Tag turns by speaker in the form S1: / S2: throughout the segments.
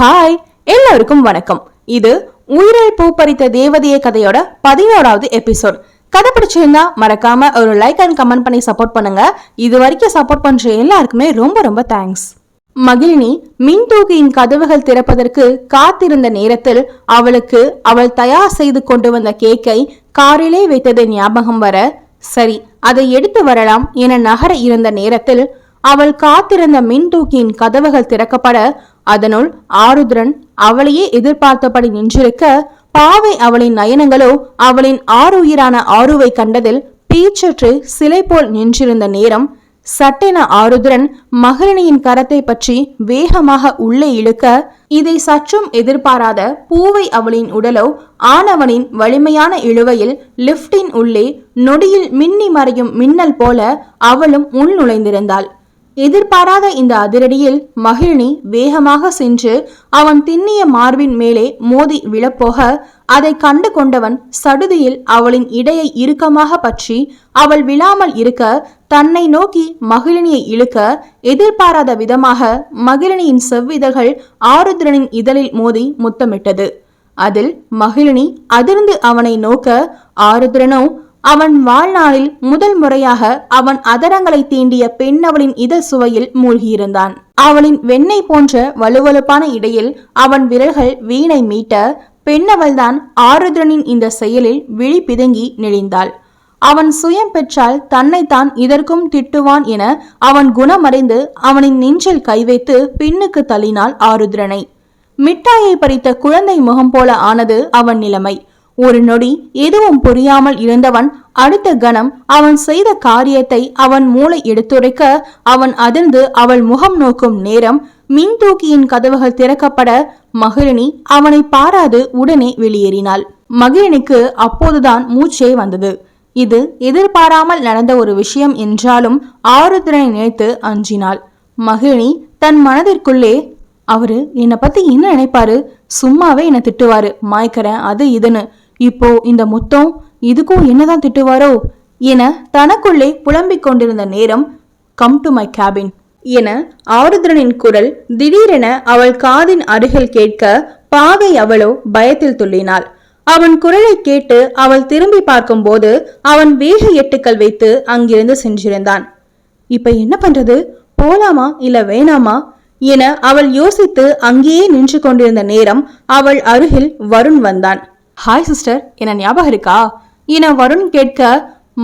S1: Hi எல்லாருக்கும் வணக்கம். இது உயிரை பூ பறித்த தேவதைய கதையோட பதினோராவது எபிசோட் கதை பிடிச்சிருந்தா மறக்காம ஒரு லைக் அண்ட் கமெண்ட் பண்ணி சப்போர்ட் பண்ணுங்க. இது வரைக்கும் சப்போர்ட் பண்ற எல்லாருக்குமே ரொம்ப ரொம்ப தேங்க்ஸ் மகிழினி மின் தூக்கியின் கதவுகள் திறப்பதற்கு காத்திருந்த நேரத்தில் அவளுக்கு அவள் தயார் செய்து கொண்டு வந்த கேக்கை காரிலே வைத்தது ஞாபகம் வர சரி அதை எடுத்து வரலாம் என நகர இருந்த நேரத்தில் அவள் காத்திருந்த மின் தூக்கியின் கதவுகள் திறக்கப்பட அதனுள் ஆருத்ரன் அவளையே எதிர்பார்த்தபடி நின்றிருக்க பாவை அவளின் நயனங்களோ அவளின் ஆறுயிரான ஆருவை கண்டதில் பேச்சற்று சிலை போல் நின்றிருந்த நேரம் சட்டென ஆருத்ரன் மகரணியின் கரத்தை பற்றி வேகமாக உள்ளே இழுக்க இதை சற்றும் எதிர்பாராத பூவை அவளின் உடலோ ஆனவனின் வலிமையான இழுவையில் லிப்டின் உள்ளே நொடியில் மின்னி மறையும் மின்னல் போல அவளும் உள் நுழைந்திருந்தாள். எதிர்பாராத இந்த அதிரடியில் மகிழினி வேகமாக சென்று அவன் திண்ணிய மார்பின் மேலே மோதி விழப்போக அதை கண்டு கொண்டவன் சடுதியில் அவளின் இடையை இறுக்கமாக பற்றி அவள் விழாமல் இருக்க தன்னை நோக்கி மகிழினியை இழுக்க எதிர்பாராத விதமாக மகிழினியின் செவ்விதழ்கள் ஆருத்ரனின் இதழில் மோதி முத்தமிட்டது. அதில் மகிழினி அதிர்ந்து அவனை நோக்க ஆருத்ரனோ அவன் வாழ்நாளில் முதல் முறையாக அவன் அதரங்களை தீண்டிய பெண்ணவளின் இதழ் சுவையில் மூழ்கியிருந்தான். அவளின் வெண்ணெய் போன்ற வலுவலுப்பான இடையில் அவன் விரல்கள் வீணை மீட்ட பெண்ணவள்தான் ஆருத்ரனின் இந்த செயலில் விழி பிதுங்கி நெளிந்தாள். அவன் சுயம் பெற்றால் தன்னைத்தான் இதற்கும் திட்டுவான் என அவன் குணமடைந்து அவனின் நெஞ்சில் கை வைத்து பின்னுக்கு தள்ளினாள் ஆருத்ரனை. மிட்டாயை பறித்த குழந்தை முகம் போல ஆனது அவன் நிலைமை. ஒரு நொடி எதுவும் புரியாமல் இருந்தவன் அடுத்த கணம் அவன் செய்த காரியத்தை அவன் மூளை எடுத்துரைக்க அவன் அதிர்ந்து அவள் முகம் நோக்கும் நேரம் மின் தூக்கியின் கதவுகள் திறக்கப்பட மகிழினி அவனை பாராது உடனே வெளியேறினாள். மகிழினிக்கு அப்போதுதான் மூச்சே வந்தது. இது எதிர்பாராமல் நடந்த ஒரு விஷயம் என்றாலும் ஆருத்ரனை நினைத்து அஞ்சினாள். மகிழினி தன் மனதிற்குள்ளே அவரு என்னை பத்தி என்ன நினைப்பாரு? சும்மாவே என்னை திட்டுவாரு. மாய்க்கிறேன் அது இதுன்னு இப்போ இந்த முத்தம் இதுக்கும் என்னதான் திட்டுவாரோ என தனக்குள்ளே புலம்பிக் கொண்டிருந்த நேரம் கம் டு மை கேபின் என ஆருத்ரனின் குரல் திடீரென அவள் காதின் அருகில் கேட்க பாவை அவளோ பயத்தில் துள்ளினாள். அவன் குரலை கேட்டு அவள் திரும்பி பார்க்கும்போது அவன் வேக எட்டுக்கள் வைத்து அங்கிருந்து சென்றிருந்தான். இப்ப என்ன பண்றது? போலாமா இல்ல வேணாமா? என அவள் யோசித்து அங்கேயே நின்று கொண்டிருந்த நேரம் அவள் அருகில் வருண் வந்தான். ஹாய் சிஸ்டர் என்ன ஞாபகம் இருக்கா? என வருண் கேட்க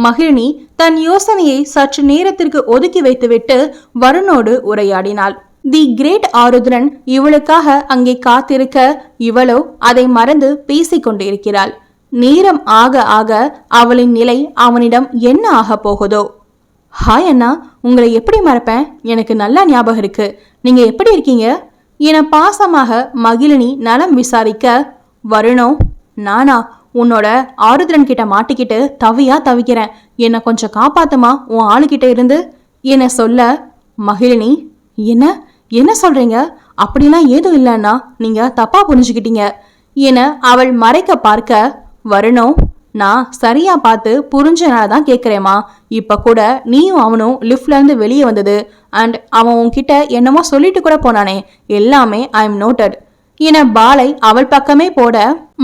S1: மகிழினி தன் யோசனையை சற்று நேரத்திற்கு ஒதுக்கி வைத்துவிட்டு வருணோடு உரையாடினாள். தி கிரேட் ஆருத்ரன் இவளுக்காக அங்கே காத்திருக்க இவளோ அதை மறந்து பேசிக்கொண்டிருக்கிறாள் நேரம் ஆக ஆக அவளின் நிலை அவனிடம் என்ன ஆகப் போகுதோ? ஹாய் அண்ணா. உங்களை எப்படி மறப்பேன்? எனக்கு நல்லா ஞாபகம் இருக்கு. நீங்க எப்படி இருக்கீங்க? என பாசமாக மகிழினி நலம் விசாரிக்க வருணோ நானா உன்னோட ஆருத்ரன் கிட்ட மாட்டிக்கிட்டு தவியா தவிக்கிறேன். என்னை கொஞ்சம் காப்பாத்துமா உன் ஆளுகிட்ட இருந்து? என்னை சொல்ல மகிழினி என்ன? என்ன சொல்றீங்க? அப்படிலாம் ஏதும் இல்லைன்னா நீங்க தப்பா புரிஞ்சுக்கிட்டீங்க. என அவள் மறைக்க பார்க்க வருணோ நான் சரியா பார்த்து புரிஞ்சனால தான் கேட்குறேம்மா இப்போ கூட நீயும் அவனும் லிஃப்ட்லேருந்து வெளியே வந்தது. அண்ட் அவன் உன்கிட்ட என்னமோ சொல்லிட்டு கூட போனானே. எல்லாமே ஐ எம் நோட்டட் என பாலை அவள் பக்கமே போட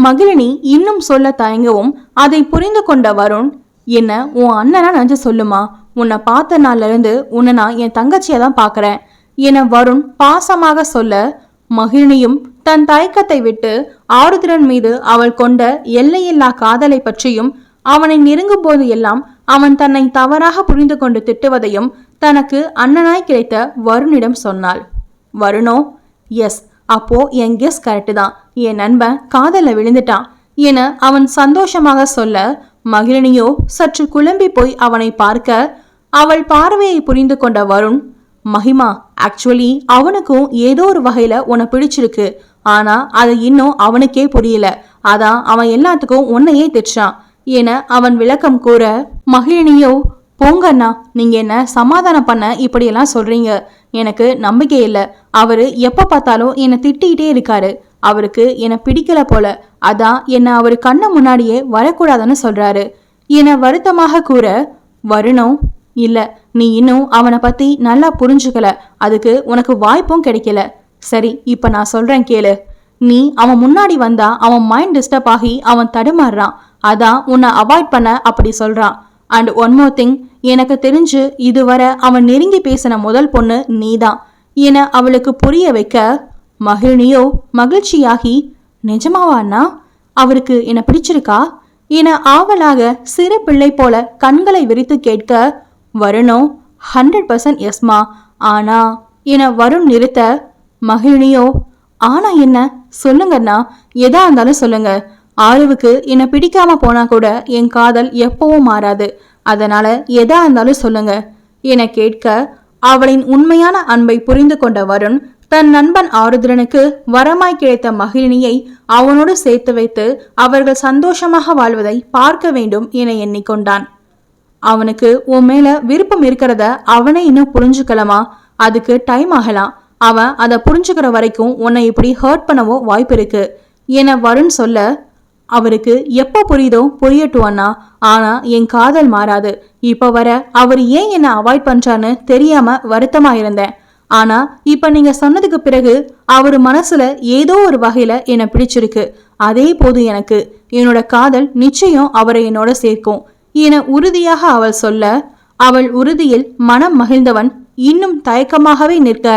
S1: மகிழினி இன்னும் சொல்ல தயங்கவும் அதை புரிந்து கொண்ட வருண் என்ன உன் அண்ணனா நஞ்ச சொல்லுமா? உன்னை பார்த்த நாள்ல இருந்து உன்னை நான் என் தங்கச்சியை தான் பார்க்குறேன் என வருண் பாசமாக சொல்ல மகிழினியும் தன் தயக்கத்தை விட்டு ஆருத்ரன் மீது அவள் கொண்ட எல்லையில்லா காதலை பற்றியும் அவனை நெருங்கும் போது எல்லாம் அவன் தன்னை தவறாக புரிந்து கொண்டு திட்டுவதையும் தனக்கு அண்ணனாய் கிடைத்த வருணிடம் சொன்னாள். வருணோ எஸ் அப்போ என் கெஸ் கரெக்டு தான். என் நண்பன் காதலில் விழுந்துட்டான். என அவன் சந்தோஷமாக சொல்ல மகிழினியோ சற்று குழம்பி போய் அவனை பார்க்க. அவள் பார்வையை புரிந்து கொண்ட வருண் மகிமா ஆக்சுவலி அவனுக்கும் ஏதோ ஒரு வகையில உன்னை பிடிச்சிருக்கு. ஆனா அது இன்னும் அவனுக்கே புரியல. அதான் அவன் எல்லாத்துக்கும் உன்னையே திட்டான் என அவன் விளக்கம் கூற மகிழினியோ போங்கண்ணா. நீங்க என்ன சமாதானம் பண்ண இப்படியெல்லாம் சொல்றீங்க. எனக்கு நம்பிக்கை இல்லை. அவரு எப்ப பார்த்தாலும் என்னை திட்டிகிட்டே இருக்காரு. அவருக்கு என்னை பிடிக்கல போல. அதான் என்னை அவர் கண்ணு முன்னாடியே வரக்கூடாதுன்னு சொல்றாரு. என வருத்தமாக கூற வருணம் இல்ல நீ இன்னும் அவனை பத்தி நல்லா புரிஞ்சுக்கல. அதுக்கு உனக்கு வாய்ப்பும் கிடைக்கல. சரி இப்ப நான் சொல்றேன் கேளு. நீ அவன் முன்னாடி வந்தா அவன் மைண்ட் டிஸ்டர்ப் ஆகி அவன் தடுமாறுறான். அதான் உன்னை அவாய்ட் பண்ண அப்படி சொல்றான். அண்ட் ஒன் மோர் திங் எனக்கு தெரிஞ்சு இதுவரை அவன் நெருங்கி பேசின முதல் பொண்ணு நீதான். என அவளுக்கு புரிய வைக்க மகிழ்னியோ மகிழ்ச்சியாகி நிஜமாவா அண்ணா? அவருக்கு என்னை பிடிச்சிருக்கா? என ஆவலாக சிறு பிள்ளை போல கண்களை விரித்து கேட்க வருணோ ஹண்ட்ரட் பர்சன்ட் எஸ்மா ஆனா? என வருண் நிறுத்த மகிழ்னியோ ஆனா என்ன? சொல்லுங்கண்ணா எதா இருந்தாலும் சொல்லுங்க. ஆளுவுக்கு என்னை பிடிக்காம போனா கூட என் காதல் எப்பவும் மாறாது. அதனால எதா இருந்தாலும் சொல்லுங்க. என கேட்க அவளின் உண்மையான அன்பை புரிந்து கொண்ட வருண் தன் நண்பன் ஆருத்ரனுக்கு வரமாய் கிடைத்த மகிழினியை அவனோடு சேர்த்து வைத்து அவர்கள் சந்தோஷமாக வாழ்வதை பார்க்க வேண்டும் என எண்ணிக்கொண்டான். அவனுக்கு உன் மேல விருப்பம் இருக்கிறத அவனே இன்னும் புரிஞ்சுக்கலாமா? அதுக்கு டைம் ஆகலாம். அவன் அதை புரிஞ்சுக்கிற வரைக்கும் உன்னை இப்படி ஹர்ட் பண்ணவோ வாய்ப்பு இருக்கு. என வருண் சொல்ல அவருக்கு எப்போ புரியுதோ புரியட்டும் அண்ணா. ஆனா என் காதல் மாறாது. இப்ப வர அவர் ஏன் என்ன அவாய்ட் பண்றான்னு தெரியாம வருத்தமா இருந்தேன் ஆனா இப்ப நீங்க சொன்னதுக்கு பிறகு அவர் மனசுல ஏதோ ஒரு வகையில என்னை பிடிச்சிருக்கு. அதே போது எனக்கு என்னோட காதல் நிச்சயம் அவரை என்னோட சேர்க்கும். என உறுதியாக அவள் சொல்ல அவள் உறுதியில் மனம் மகிழ்ந்தவன் இன்னும் தயக்கமாகவே நிற்க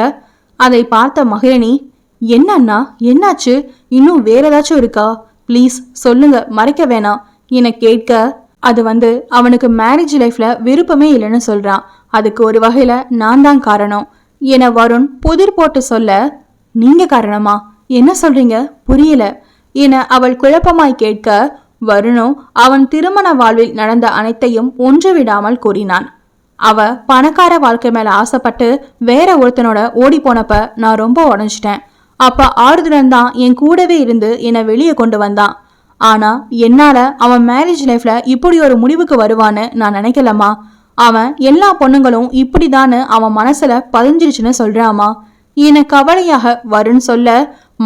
S1: அதை பார்த்த மகிழினி என்னண்ணா என்னாச்சு? இன்னும் வேற ஏதாச்சும் இருக்கா? ப்ளீஸ் சொல்லுங்க மறைக்க வேணாம். என கேட்க அது வந்து அவனுக்கு மேரேஜ் லைஃப்ல விருப்பமே இல்லைன்னு சொல்றான் அதுக்கு ஒரு வகையில நான் தான் காரணம். என வருண் புதிர் போட்டு சொல்ல நீங்க காரணமா? என்ன சொல்றீங்க? புரியல. என அவள் குழப்பமாய் கேட்க வருணும் அவன் திருமண வாழ்வில் நடந்த அனைத்தையும் ஒன்று விடாமல் கூறினான். அவ பணக்கார வாழ்க்கை மேல ஆசைப்பட்டு வேற ஒருத்தனோட ஓடி போனப்ப நான் ரொம்ப உடஞ்சிட்டேன். அப்ப ஆறுதுடன் தான் என் கூடவே இருந்து என்னை வெளியே கொண்டு வந்தான். ஆனா என்னால அவன் மேரேஜ் லைஃப்ல இப்படி ஒரு முடிவுக்கு வருவான்னு நான் நினைக்கலம்மா. அவன் எல்லா பொண்ணுங்களும் இப்படிதான்னு அவன் மனசுல பதிஞ்சிருச்சுன்னு சொல்றாமா என கவலையாக வருண் சொல்ல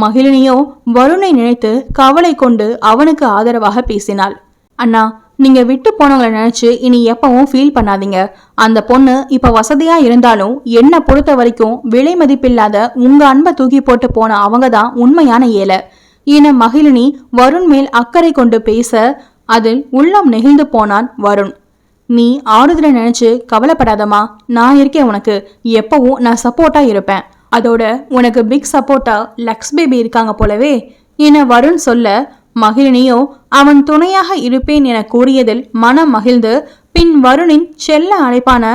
S1: மகிழினியோ வருணை நினைத்து கவலை கொண்டு அவனுக்கு ஆதரவாக பேசினாள். அண்ணா நீங்க விட்டு போனவங்களை நினைச்சு இனி எப்பவும் ஃபீல் பண்ணாதீங்க. அந்த பொண்ணு இப்ப வசதியா இருந்தாலும் என்ன பொறுத்த வரைக்கும் விலை மதிப்பில்லாத உங்க அன்பை தூக்கி போட்டு போன அவங்க தான் உண்மையான ஏழை. என மகிழினி வருண் மேல் அக்கறை கொண்டு பேச அதில் உள்ளம் நெகிழ்ந்து போனான் வருண். நீ ஆறுதலை நினைச்சு கவலைப்படாதம்மா நான் இருக்கேன் உனக்கு. எப்பவும் நான் சப்போர்ட்டா இருப்பேன். அதோட உனக்கு பிக் சப்போர்ட்டா லக்ஸ் பேபி இருக்காங்க போலவே என வருண் சொல்ல மகிழினியோ அவன் துணையாக இருப்பேன் என கூறியதில் மனம் மகிழ்ந்து பின் வருணின் செல்ல அழைப்பான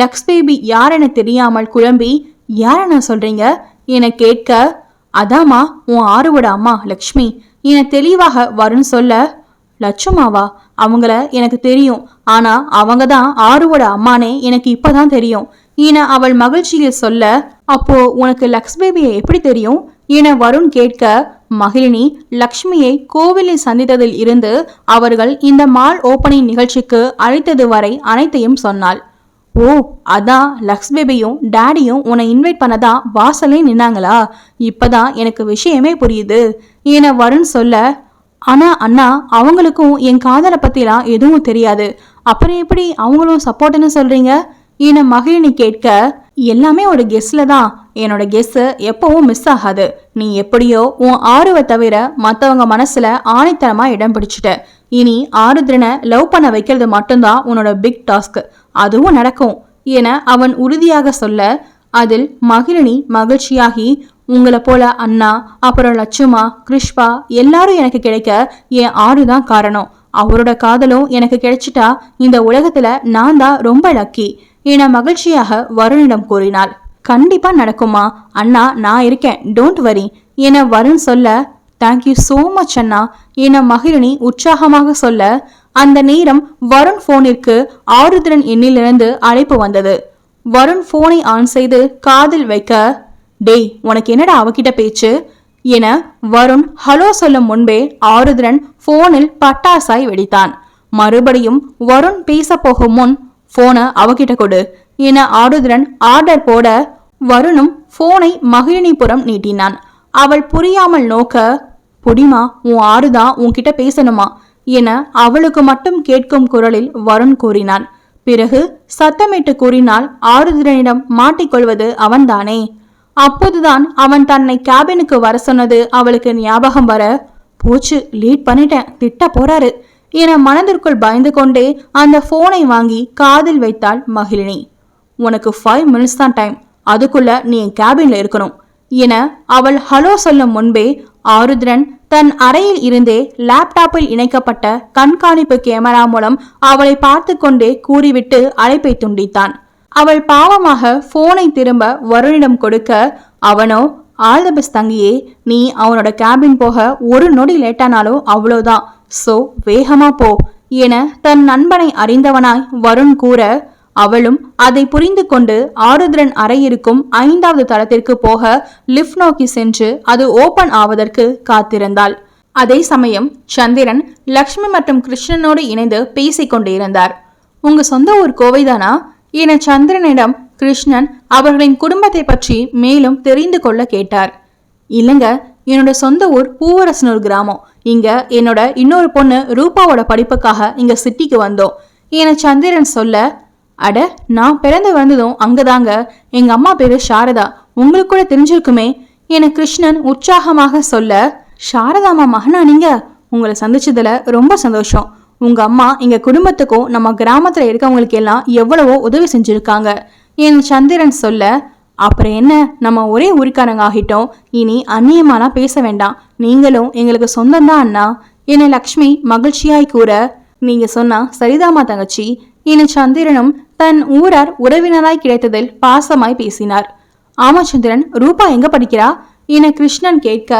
S1: லக்ஸ் பேபி யாரென தெரியாமல் குழம்பி யாரென சொல்றீங்க? என கேட்க அதாமா உன் ஆறுவோட அம்மா லக்ஷ்மி என தெளிவாக வருண் சொல்ல லட்சுமாவா அவங்கள எனக்கு தெரியும். ஆனா அவங்க தான் ஆறுவோட அம்மானே எனக்கு இப்பதான் தெரியும் என அவள் மகிழ்ச்சியில் சொல்ல அப்போ உனக்கு லக்ஸ் பேபியை எப்படி தெரியும்? என வருண் கேட்க மகிழினி லக்ஷ்மியை கோவிலில் சந்தித்ததில் இருந்து அவர்கள் இந்த மால் ஓப்பனிங் நிகழ்ச்சிக்கு அழைத்தது வரை அனைத்தையும் சொன்னாள். ஓ அதான் லக்ஸ் பேபியும் டேடியும் உன்னை இன்வைட் பண்ணதான் வாசலே நின்னாங்களா? இப்பதான் எனக்கு விஷயமே புரியுது என வருண் சொல்ல ஆனா அண்ணா அவங்களுக்கும் என் காதலை பத்திலாம் எதுவும் தெரியாது. அப்புறம் எப்படி அவங்களும் சப்போர்ட்னு சொல்றீங்க? என மகிழினி கேட்க எல்லாமே ஒரு கெஸ்ல தான். என்னோட கெஸ்ஸு எப்பவும் மிஸ் ஆகாது. நீ எப்படியோ உன் ஆர்வை தவிர மற்றவங்க மனசுல ஆணைத்தனமா இடம் பிடிச்சிட்ட. இனி ஆருத்ரனை லவ் பண்ண வைக்கிறது மட்டும்தான் உன்னோட பிக் டாஸ்க் அதுவும் நடக்கும். என அவன் உறுதியாக சொல்ல அதில் மகிழினி மகிழ்ச்சியாகி உங்களை போல அண்ணா அப்புறம் லட்சுமா கிருஷ்பா எல்லாரும் எனக்கு கிடைக்க என் ஆறு தான் காரணம். அவரோட காதலும் எனக்கு கிடைச்சிட்டா இந்த உலகத்துல நான் தான் ரொம்ப லக்கி என மகிழ்ச்சியாக வருணிடம் கூறினாள். கண்டிப்பா நடக்குமா அண்ணா நான் இருக்கேன். டோன்ட் வரி என வருண் சொல்ல தேங்க்யூ சோ மச் அண்ணா. என மகிழினி உற்சாகமாக சொல்ல அந்த நேரம் வருண் போனிற்கு ஆருத்ரன் எண்ணிலிருந்து அழைப்பு வந்தது. வருண் போனை ஆன் செய்து காதில் வைக்க டேய் உனக்கு என்னடா அவகிட்ட பேச்சு? என வருண் ஹலோ சொல்லும் முன்பே ஆருத்ரன் போனில் பட்டாசாய் வெடித்தான். மறுபடியும் வருண் பேச போகும் முன் போனை அவகிட்ட கொடு. என ஆருத்ரன் ஆர்டர் போட வருணும் போனை மகிழினிபுரம் நீட்டினான். அவள் புரியாமல் நோக்க புடிமா உன் ஆறுதான் உன்கிட்ட பேசணுமா? என அவளுக்கு மட்டும் கேட்கும் குரலில் வருண் கூறினான். பிறகு சத்தமிட்டு கூறினால் ஆருத்ரனிடம் மாட்டிக்கொள்வது அவன்தானே? அப்போதுதான் அவன் தன்னை கேபினுக்கு வர சொன்னது அவளுக்கு ஞாபகம் வர போச்சு லீட் பண்ணிட்டேன் திட்ட போறாரு என மனதிற்குள் பயந்து கொண்டே அந்த போனை வாங்கி காதில் வைத்தாள் மகிழினி. உனக்கு ஃபைவ் மினிட்ஸ் தான் டைம் அதுக்குள்ள நீ என் கேபின்ல இருக்கணும். என அவள் ஹலோ சொல்லும் முன்பே ஆருத்ரன் தன் அறையில் இருந்தே லேப்டாப்பில் இணைக்கப்பட்ட கண்காணிப்பு கேமரா மூலம் அவளை பார்த்து கொண்டே கூறிவிட்டு அழைப்பை துண்டித்தான். அவள் பாவமாக போனை திரும்ப வருணிடம் கொடுக்க அவனோ ஆல் த பெஸ்ட் தங்கியே. நீ அவனோட கேபின் போக ஒரு நொடி லேட்டானாலும் அவ்வளோதான் சோ வேகமா போ என தன் நண்பனை அறிந்தவனாய் வருண் கூற அவளும் அதை புரிந்து கொண்டு ஆருத்ரன் அறை இருக்கும் ஐந்தாவது தளத்திற்கு போக லிஃப்ட் நோக்கி சென்று அது ஓபன் ஆவதற்கு காத்திருந்தாள். அதே சமயம் சந்திரன் லக்ஷ்மி மற்றும் கிருஷ்ணனோடு இணைந்து பேசிக் கொண்டிருந்தார். உங்க சொந்த ஊர் கோவைதானா? என சந்திரனிடம் கிருஷ்ணன் அவர்களின் குடும்பத்தை பற்றி மேலும் தெரிந்து கொள்ள கேட்டார். இல்லைங்க என்னோட சொந்த ஊர் பூவரசனூர் கிராமம். இங்க என்னோட இன்னொரு பொண்ணு ரூபாவோட படிப்புக்காக இங்க சிட்டிக்கு வந்தோம். என சந்திரன் சொல்ல அட நான் பிறந்து வந்ததும் அங்கதாங்க. எங்க அம்மா பேரு சாரதா. உங்களுக்கு கூட தெரிஞ்சிருக்குமே. என கிருஷ்ணன் உற்சாகமாக சொல்ல சாரதாமா மகனா நீங்க? உங்களை சந்திச்சதுல ரொம்ப சந்தோஷம். உங்க அம்மா எங்க குடும்பத்துக்கும் நம்ம கிராமத்துல இருக்கவங்களுக்கு எல்லாம் எவ்வளவோ உதவி செஞ்சிருக்காங்க. என் சந்திரன் சொல்ல அப்புறம் என்ன? நம்ம ஒரே ஊருக்காரங்க ஆகிட்டோம். இனி அந்நியமாலாம் பேச வேண்டாம். நீங்களும் எங்களுக்கு சொந்தம்தான் அண்ணா. என லக்ஷ்மி மகிழ்ச்சியாய் கூற நீங்க சொன்னா சரிதாமா தங்கச்சி. என சந்திரனும் தன் ஊரார் உறவினராய் கிடைத்ததில் பாசமாய் பேசினார். ஆமச்சந்திரன் ரூபா எங்க படிக்கிறா? என கிருஷ்ணன் கேட்க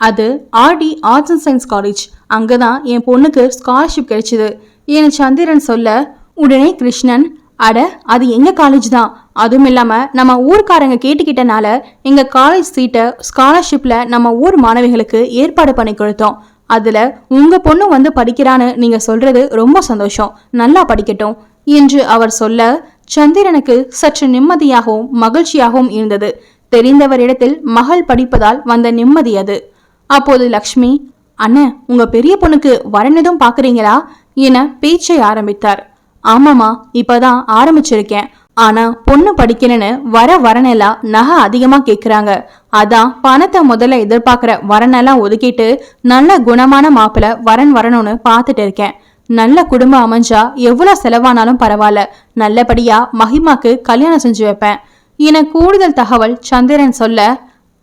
S1: அது RD arts and science college. அங்கதான் என் பொண்ணுக்கு ஸ்காலர்ஷிப் கிடைச்சது. என சந்திரன் சொல்ல உடனே கிருஷ்ணன் அட அது எங்க காலேஜ் தான்? அதுவும் இல்லாம நம்ம ஊர்க்காரங்க கேட்டுக்கிட்டனால எங்க காலேஜ் சீட்டை ஸ்காலர்ஷிப்ல நம்ம ஊர் மாணவிகளுக்கு ஏற்பாடு பண்ணி கொடுத்தோம். அதுல உங்க பொண்ணு வந்து படிக்கிறான்னு நீங்க சொல்றது ரொம்ப சந்தோஷம். நல்லா படிக்கட்டும். என்று அவர் சொல்ல சந்திரனுக்கு சற்று நிம்மதியாகவும் மகிழ்ச்சியாகவும் இருந்தது. தெரிந்தவரிடத்தில் மகள் படிப்பதால் வந்த நிம்மதி அது. அப்போது லக்ஷ்மி அண்ணன் உங்க பெரிய பொண்ணுக்கு வரனதும் எதுவும் பாக்குறீங்களா? என பேச்சை ஆரம்பித்தார். ஆமாமா இப்பதான் ஆரம்பிச்சிருக்கேன். ஆனா பொண்ணு படிக்கலன்னு வர வரனெல்லாம் நகை அதிகமா கேக்குறாங்க. அதான் பணத்தை முதல்ல எதிர்பார்க்கிற வரனெல்லாம் ஒதுக்கிட்டு நல்ல குணமான மாப்பிள்ள வரன் வரணும்னு பார்த்துட்டு இருக்கேன். நல்ல குடும்பம் அமைஞ்சா எவ்வளோ செலவானாலும் பரவாயில்ல. நல்லபடியா மகிமாக்கு கல்யாணம் செஞ்சு வைப்பேன். என கூடுதல் தகவல் சந்திரன் சொல்ல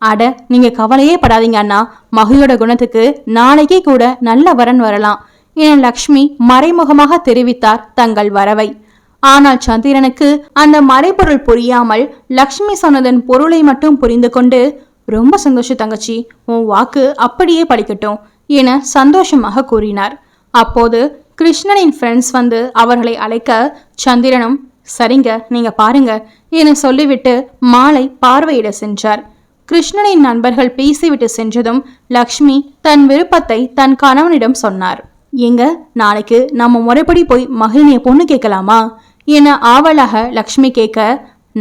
S1: அட நீங்க கவலையே படாதீங்க அண்ணா. மகியோட குணத்துக்கு நாளைக்கே கூட நல்ல வரன் வரலாம். என லக்ஷ்மி மறைமுகமாக தெரிவித்தார் தங்கள் வரவை. ஆனால் சந்திரனுக்கு அந்த மறைபொருள் புரியாமல் லக்ஷ்மி சொன்னதன் பொருளை மட்டும் புரிந்து கொண்டு ரொம்ப சந்தோஷம் தங்கச்சி. உன் வாக்கு அப்படியே படிக்கட்டும் என சந்தோஷமாக கூறினார். அப்போது கிருஷ்ணனின் ஃப்ரெண்ட்ஸ் வந்து அவர்களை அழைக்க சந்திரனும் சரிங்க நீங்க பாருங்க என சொல்லிவிட்டு மாலை பார்வையிட சென்றார். கிருஷ்ணனின் நண்பர்கள் பேசிவிட்டு சென்றதும் லக்ஷ்மி தன் விருப்பத்தை தன் கணவனிடம் சொன்னார். எங்க நாளைக்கு நம்ம முறைப்படி போய் மகிழினிய பொண்ணு கேட்கலாமா? என ஆவலாக லக்ஷ்மி கேட்க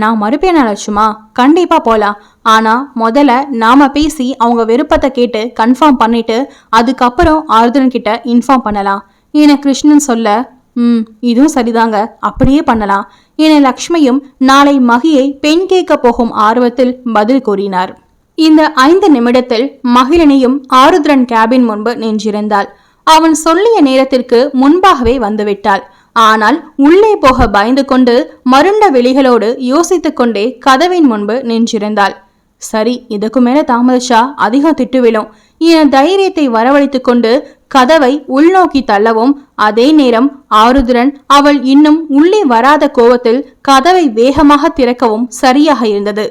S1: நான் மறுப்பேனா லட்சுமா கண்டிப்பா போலாம். ஆனா முதல்ல நாம பேசி அவங்க விருப்பத்தை கேட்டு கன்ஃபார்ம் பண்ணிட்டு அதுக்கப்புறம் ஆர்தன் கிட்ட இன்ஃபார்ம் பண்ணலாம். என கிருஷ்ணன் சொல்ல ம் இதுவும் சரிதாங்க. அப்படியே பண்ணலாம். என லக்ஷ்மியும் நாளை மகியை பெண் கேட்க போகும் ஆர்வத்தில் பதில் கூறினார். இந்த ஐந்து நிமிடத்தில் மகிழினியும் ஆருத்ரன் கேபின் முன்பு நின்றிருந்தாள். அவன் சொல்லிய நேரத்திற்கு முன்பாகவே வந்துவிட்டாள். ஆனால் உள்ளே போக பயந்து கொண்டு மருண்ட வெளிகளோடு யோசித்துக் கொண்டே கதவின் முன்பு நின்றிருந்தாள். சரி இதுக்கு மேல தாமதிச்சா அதிகம் திட்டு விழும் என தைரியத்தை வரவழைத்துக் கொண்டு கதவை உள்நோக்கி தள்ளவும் அதே நேரம் ஆருத்ரன் அவள் இன்னும் உள்ளே வராத கோவத்தில் கதவை வேகமாக திறக்கவும் சரியாக இருந்தது.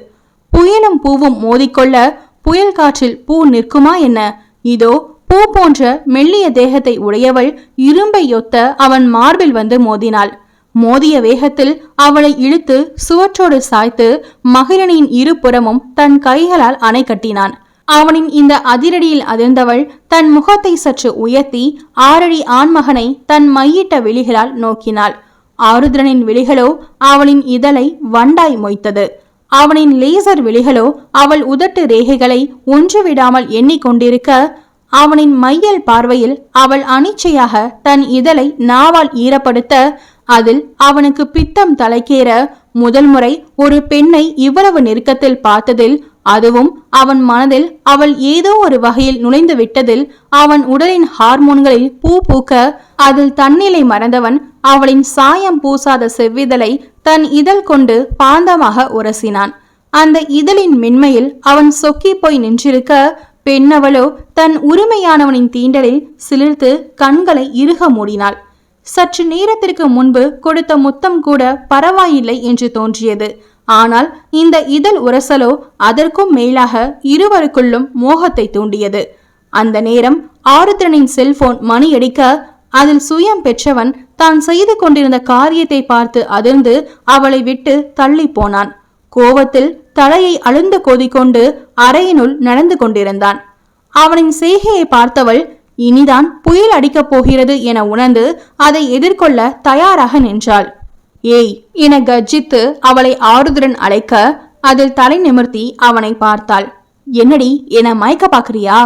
S1: புயலும் பூவும் மோதிக்கொள்ள புயல் காற்றில் பூ நிற்குமா என்ன? இதோ பூ போன்ற மெல்லிய தேகத்தை உடையவள் இரும்பை ஒத்த அவன் மார்பில் வந்து மோதினாள். மோதிய வேகத்தில் அவளை இழுத்து சுவற்றோடு சாய்த்து மகிழனின் இருபுறமும் தன் கைகளால் அணை கட்டினான். அவனின் இந்த அதிரடியில் அதிர்ந்தவள் தன் முகத்தை சற்று உயர்த்தி ஆறடி ஆண்மகனை தன் மையிட்ட விழிகளால் நோக்கினாள். ஆருத்ரனின் விழிகளோ அவளின் இதழை வண்டாய் மொய்த்தது. அவனின் லேசர் விழிகளோ அவள் உதட்டு ரேகைகளை ஒன்று விடாமல் எண்ணிக்கொண்டிருக்க அவனின் மையல் பார்வையில் அவள் அனிச்சையாக தன் இதழை நாவால் ஈரப்படுத்த அதில் அவனுக்கு பித்தம் தலைக்கேற முதல் முறை ஒரு பெண்ணை இவ்வளவு நெருக்கத்தில் பார்த்ததில் அதுவும் அவன் மனதில் அவள் ஏதோ ஒரு வகையில் நுழைந்து விட்டதில் அவன் உடலின் ஹார்மோன்களில் பூ பூக்க அதில் தன்னிலை மறந்தவன் அவளின் சாயம் பூசாத செவ்விதழை தன் இதழ் கொண்டு பாந்தமாக உரசினான். அந்த இதழின் மென்மையில் அவன் சொக்கி போய் நின்றிருக்க பெண்ணவளோ தன் உரிமையானவனின் தீண்டலில் சிலிர்த்து கண்களை இறுக மூடினாள். சற்று நேரத்திற்கு முன்பு கொடுத்த முத்தம் கூட பரவாயில்லை என்று தோன்றியது. ஆனால் இந்த இதழ் உரசலோ அதற்கும் மேலாக இருவருக்குள்ளும் மோகத்தை தூண்டியது. அந்த நேரம் ஆருத்ரனின் செல்போன் மணியடிக்க அதில் சுயம் பெற்றவன் தான் செய்து கொண்டிருந்த காரியத்தை பார்த்து அதிர்ந்து அவளை விட்டு தள்ளி போனான். கோவத்தில் தலையை அழுந்து கொதிக்கொண்டு அறையினுள் நடந்து கொண்டிருந்தான். அவனின் செய்கையை பார்த்தவள் இனிதான் புயல் அடிக்கப் போகிறது என உணர்ந்து அதை எதிர்கொள்ள தயாராக நின்றாள். ஏய் என கர்ஜித்து அவளை ஆறுதுடன் அழைக்க அதில் தலை நிமிர்த்தி அவனை பார்த்தாள். என்னடி என மயக்க பாக்குறியா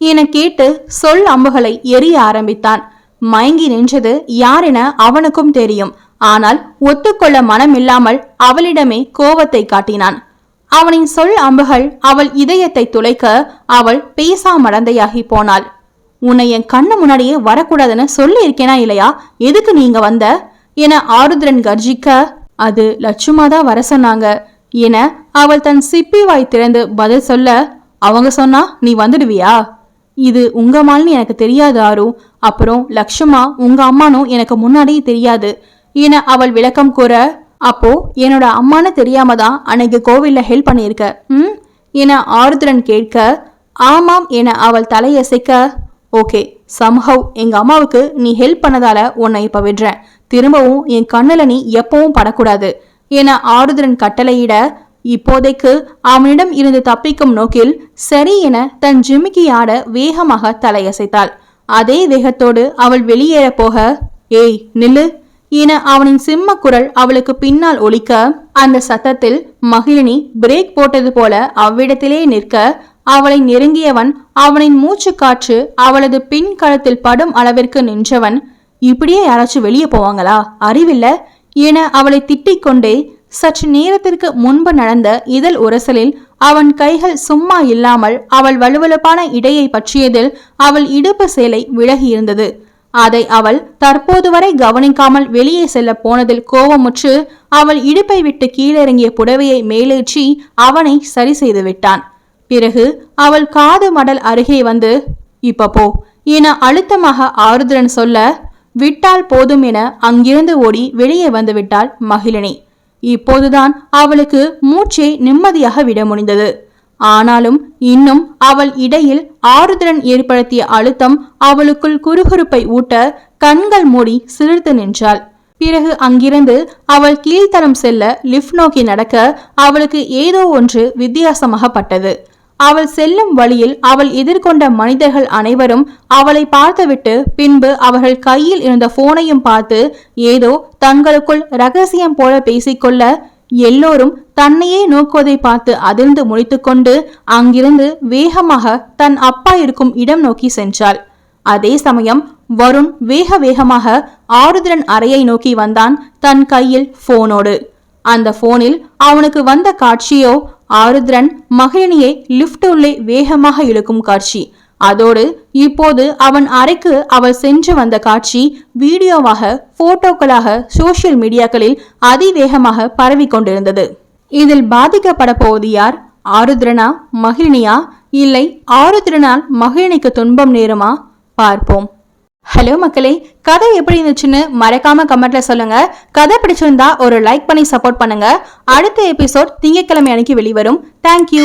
S1: என கேட்டு சொல் அம்புகளை எரிய ஆரம்பித்தான். மயங்கி நின்றது யார் என அவனுக்கும் தெரியும். ஆனால் ஒத்துக்கொள்ள மனமில்லாமல் அவளிடமே கோபத்தை காட்டினான். அவனின் சொல் அம்புகள் அவள் இதயத்தை துளைக்க அவள் பேசாமடந்தையாகி போனாள். உன்னை என் கண்ணு முன்னாடியே வரக்கூடாதுன்னு சொல்லி இருக்கேனா இல்லையா? எதுக்கு நீங்க வந்த? என ஆருத்ரன் கர்ஜிக்க அது லட்சுமா தான் வர சொன்னாங்க என அவள் தன் சிப்பி வாய் திறந்து பதில் சொல்ல அவங்க சொன்னா நீ வந்துடுவியா? இது உங்க மால்னு எனக்கு தெரியாது ஆரு. அப்புறம் லக்ஷ்மா உங்க அம்மானும் எனக்கு முன்னாடியே தெரியாது என அவள் விளக்கம் கூற அப்போ என்னோட அம்மானு தெரியாம தான் அன்னைக்கு கோவில்ல ஹெல்ப் பண்ணியிருக்க ம்? என ஆருத்ரன் கேட்க ஆமாம் என அவள் தலையசைக்க ஓகே. சம்ஹவ் எங்க அம்மாவுக்கு நீ ஹெல்ப் பண்ணதால உன்னை இப்போ விடுறேன். திரும்பவும் என் கண்ணில் நீ எப்பவும் படக்கூடாது. என ஆருத்ரன் கட்டளையிட இப்போதைக்கு அவனிடம் இருந்து தப்பிக்கும் நோக்கில் சரி என தன் ஜிமிக்கி ஆட வேகமாக தலையசைத்தாள். அதே வேகத்தோடு அவள் வெளியேற போக ஏய் நில்லு என அவனின் சிம்ம குரல் அவளுக்கு பின்னால் ஒலிக்க அந்த சத்தத்தில் மகிழினி பிரேக் போட்டது போல அவ்விடத்திலே நிற்க அவளை நெருங்கியவன் அவனின் மூச்சு காற்று அவளது பின் களத்தில் படும் அளவிற்கு நின்றவன் இப்படியே யாராச்சும் வெளியே போவாங்களா? அறிவில்ல? என அவளை திட்டிக் கொண்டே சற்று நேரத்திற்கு முன்பு நடந்த இதழ் உரசலில் அவன் கைகள் சும்மா இல்லாமல் அவள் வலுவலுப்பான இடையை பற்றியதில் அவள் இடுப்பு சேலை விலகியிருந்தது. அதை அவள் தற்போது வரை கவனிக்காமல் வெளியே செல்ல போனதில் கோபமுற்று அவள் இடுப்பை விட்டு கீழிறங்கிய புடவையை மேலேற்றி அவனை சரி செய்து விட்டான். பிறகு அவள் காது மடல் அருகே வந்து இப்ப போ என அழுத்தமாக ஆருத்ரன் சொல்ல விட்டால் போதும் என அங்கிருந்து ஓடி வெளியே வந்து விட்டாள் மகிழினி. இப்போதுதான் அவளுக்கு மூச்சை நிம்மதியாக விட முடிந்தது. ஆனாலும் இன்னும் அவள் இடையில் ஆருத்ரன் ஏற்படுத்திய அழுத்தம் அவளுக்குள் குறுகுறுப்பை ஊட்ட கண்கள் மூடி சிலிர்த்து நின்றாள். பிறகு அங்கிருந்து அவள் கீழ்த்தரம் செல்ல லிஃப்ட் நோக்கி நடக்க அவளுக்கு ஏதோ ஒன்று வித்தியாசமாகப்பட்டது. அவள் செல்லும் வழியில் அவள் எதிர்கொண்ட மனிதர்கள் அனைவரும் அவளை பார்த்துவிட்டு பின்பு அவர்கள் கையில் இருந்த போனையும் பார்த்து ஏதோ தங்களுக்குள் ரகசியம் போல பேசிக்கொள்ள எல்லோரும் தன்னையே நோக்குவதை பார்த்து அதிர்ந்து முடித்துக்கொண்டு அங்கிருந்து வேகமாக தன் அப்பா இருக்கும் இடம் நோக்கி சென்றாள். அதே சமயம் வருண் வேக வேகமாக ஆறுதிரன் அறையை நோக்கி வந்தான் தன் கையில் போனோடு அந்த போனில் அவனுக்கு வந்த காட்சியோ ஆருத்ரன் மகிழினியை லிப்ட் உள்ளே வேகமாக இழுக்கும் காட்சி. அதோடு இப்போது அவன் அறைக்கு அவள் சென்று வந்த காட்சி வீடியோவாக போட்டோக்களாக சோசியல் மீடியாக்களில் அதிவேகமாக பரவி கொண்டிருந்தது. இதில் பாதிக்கப்பட போவது யார்? ஆருத்ரனா? மகிழினியா இல்லை ஆருத்ரனால் மகிழினிக்கு துன்பம் நேருமா? பார்ப்போம். ஹலோ மக்களே. கதை எப்படி இருந்துச்சுன்னு மறக்காம கமெண்ட்ல சொல்லுங்க. கதை பிடிச்சிருந்தா ஒரு லைக் பண்ணி சப்போர்ட் பண்ணுங்க. அடுத்த எபிசோட் திங்கட்கிழமை அன்னைக்கு வெளிவரும். தேங்க்யூ